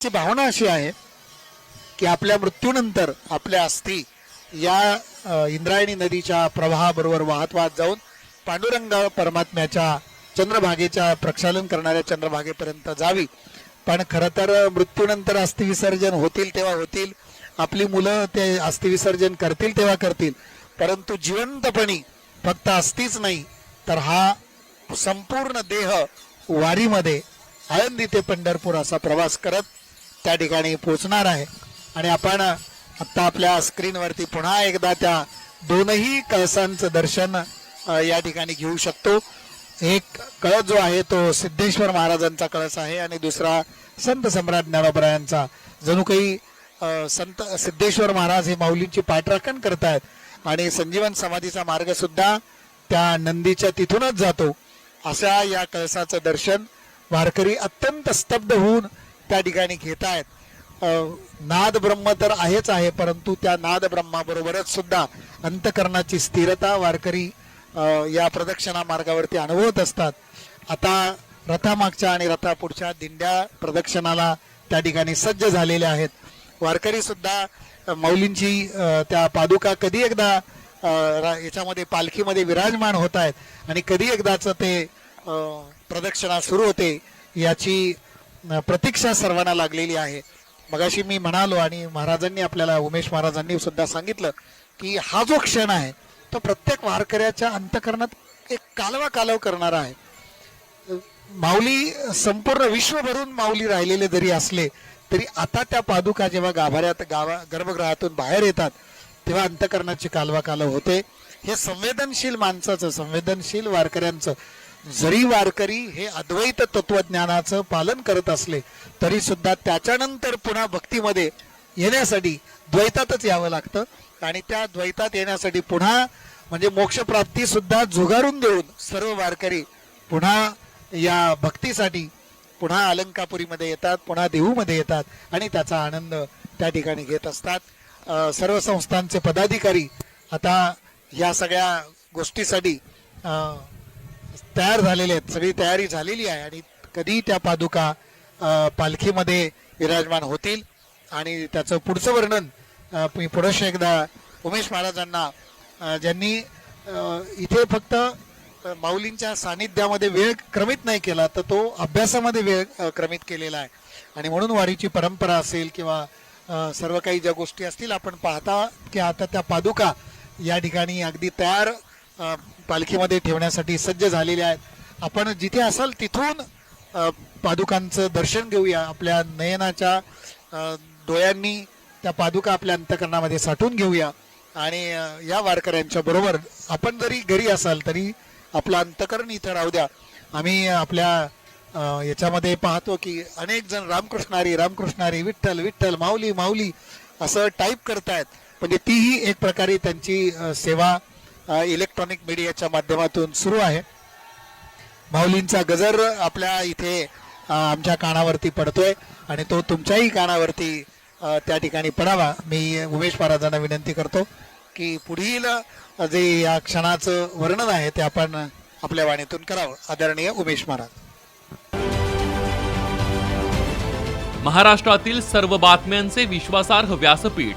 ची भावना अशी आहे की आपल्या मृत्यूनंतर आपल्या अस्थी या इंद्रायणी नदीच्या प्रवाहाबरोबर वाहत वाहत जाऊन पांडुरंग परमात्म्याच्या चंद्रभागेच्या प्रक्षालन करणाऱ्या चंद्रभागेपर्यंत जावी. पण खरं तर मृत्यूनंतर अस्थिविसर्जन होतील तेव्हा होतील. आपली मुलं ते अस्थिविसर्जन करतील तेव्हा करतील. परंतु जिवंतपणी फक्त अस्थिच नाही तर हा संपूर्ण देह वारीमध्ये आळंदी ते पंढरपूर असा प्रवास करत त्या ठिकाणी पोहोचणार आहे. आणि आपण आत्ता आपल्या स्क्रीनवरती पुन्हा एकदा त्या दोनही कळसांचं दर्शन या ठिकाणी घेऊ शकतो. एक कळस जो आहे तो सिद्धेश्वर महाराजांचा कळस आहे आणि दुसरा संत सम्राट ज्ञानोबरायांचा. जणू काही संत सिद्धेश्वर महाराज हे माऊलींची पाठराखण करतायत आणि संजीवन समाधीचा मार्ग सुद्धा त्या नंदीच्या तिथूनच जातो. अशा या कळसाचं दर्शन वारकरी अत्यंत स्तब्ध होऊन त्या ठिकाणी घेत आहेत. नाद ब्रह्म तर आहेच आहे परंतु त्या नाद ब्रह्माबरोबरच सुद्धा अंतकरणाची स्थिरता वारकरी या प्रदक्षिणा मार्गावरती अनुभवत असतात. आता रथामागच्या आणि रथापुढच्या दिंड्या प्रदक्षिणाला त्या ठिकाणी सज्ज झालेल्या आहेत. वारकरी सुद्धा मौलींची त्या पादुका कधी एकदा रा- याच्यामध्ये पालखीमध्ये विराजमान होत आहेत आणि कधी एकदाच ते प्रदक्षिणा सुरू होते याची प्रतीक्षा सर्वांना लागलेली आहे. मगाशी मी म्हणालो आणि महाराजांनी आपल्याला उमेश महाराजांनी सुद्धा सांगितलं की हा जो क्षण आहे तो प्रत्येक वारकऱ्याच्या अंतकरणात एक कालवा कालव करणारा आहे. माऊली संपूर्ण विश्वभरून माऊली राहिलेले जरी असले तरी आता त्या पादुका जेव्हा गाभाऱ्यात गावा गर्भगृहातून बाहेर येतात तेव्हा अंतकरणाची कालवा कालव होते. हे संवेदनशील माणसाचं संवेदनशील वारकऱ्यांचं जरी वारकरी हे अद्वैत तत्वज्ञानाचं पालन करत असले तरी सुद्धा त्याच्यानंतर पुन्हा भक्तीमध्ये येण्यासाठी द्वैतातच यावं लागतं. आणि त्या द्वैतात येण्यासाठी पुन्हा म्हणजे मोक्षप्राप्ती सुद्धा झुगारून देऊन सर्व वारकरी पुन्हा या भक्तीसाठी पुन्हा अलंकापुरीमध्ये येतात पुन्हा देहूमध्ये येतात आणि त्याचा आनंद त्या ठिकाणी घेत असतात. सर्व संस्थांचे पदाधिकारी आता या सगळ्या गोष्टीसाठी तयार झालेले आहेत. सगळी तयारी झालेली आहे आणि कधी त्या पादुका पालखीमध्ये विराजमान होतील. आणि त्याचं पुढचं वर्णन मी पुढे एकदा उमेश महाराजांना ज्यांनी इथे फक्त माऊलींच्या सानिध्यामध्ये वेळ क्रमित नाही केला तर तो अभ्यासामध्ये वेळ क्रमित केलेला आहे. आणि म्हणून वारीची परंपरा असेल किंवा सर्व काही ज्या गोष्टी असतील आपण पाहता की आता त्या पादुका या ठिकाणी अगदी तयार पालखीमध्ये ठेवण्यासाठी सज्ज झालेले आहेत. आपण जिथे असाल तिथून पादुकांचं दर्शन घेऊया. आपल्या नयनाच्या डोळ्यांनी त्या पादुका आपल्या अंतकरणामध्ये साठवून घेऊया. आणि या वारकऱ्यांच्या बरोबर आपण जरी घरी असाल तरी आपलं अंतकरण इथं राहू द्या. आम्ही आपल्या याच्यामध्ये पाहतो की अनेक जण रामकृष्णारी रामकृष्णारी विठ्ठल विठ्ठल माऊली माऊली असं टाईप करतायत. म्हणजे तीही एक प्रकारे त्यांची सेवा इलेक्ट्रॉनिक मीडियाच्या माध्यमातून सुरू आहे. माऊलींचा गजर आपल्या इथे आमच्या कानावरती पडतोय आणि तो तुमच्याही कानावरती त्या ठिकाणी पडावा. मी उमेश महाराजांना विनंती करतो की पुढील जे या क्षणाचं वर्णन आहे ते आपण आपल्या वाणीतून करावं. आदरणीय उमेश महाराज. महाराष्ट्रातील सर्व बातम्यांचे विश्वासार्ह व्यासपीठ